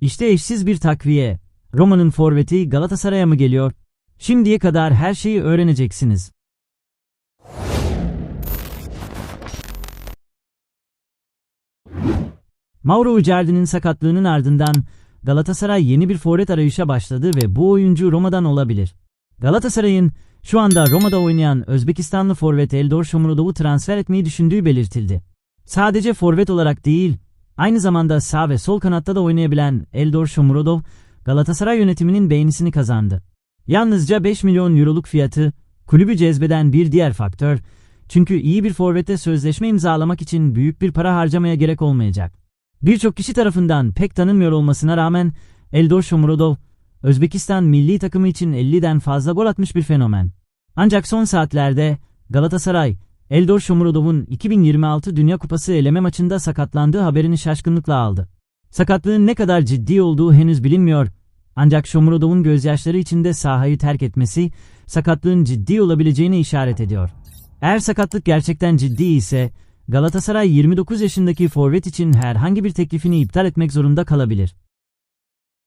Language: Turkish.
İşte eşsiz bir takviye. Roma'nın forveti Galatasaray'a mı geliyor? Şimdiye kadar her şeyi öğreneceksiniz. Mauro Icardi'nin sakatlığının ardından Galatasaray yeni bir forvet arayışa başladı ve bu oyuncu Roma'dan olabilir. Galatasaray'ın şu anda Roma'da oynayan Özbekistanlı forvet Eldor Shomurodov'u transfer etmeyi düşündüğü belirtildi. Sadece forvet olarak değil, aynı zamanda sağ ve sol kanatta da oynayabilen Eldor Shomurodov, Galatasaray yönetiminin beğenisini kazandı. Yalnızca 5 milyon euroluk fiyatı, kulübü cezbeden bir diğer faktör, çünkü iyi bir forvete sözleşme imzalamak için büyük bir para harcamaya gerek olmayacak. Birçok kişi tarafından pek tanınmıyor olmasına rağmen Eldor Shomurodov, Özbekistan milli takımı için 50'den fazla gol atmış bir fenomen. Ancak son saatlerde Galatasaray, Eldor Shomurodov'un 2026 Dünya Kupası eleme maçında sakatlandığı haberini şaşkınlıkla aldı. Sakatlığın ne kadar ciddi olduğu henüz bilinmiyor. Ancak Shomurodov'un gözyaşları içinde sahayı terk etmesi, sakatlığın ciddi olabileceğine işaret ediyor. Eğer sakatlık gerçekten ciddi ise, Galatasaray 29 yaşındaki forvet için herhangi bir teklifini iptal etmek zorunda kalabilir.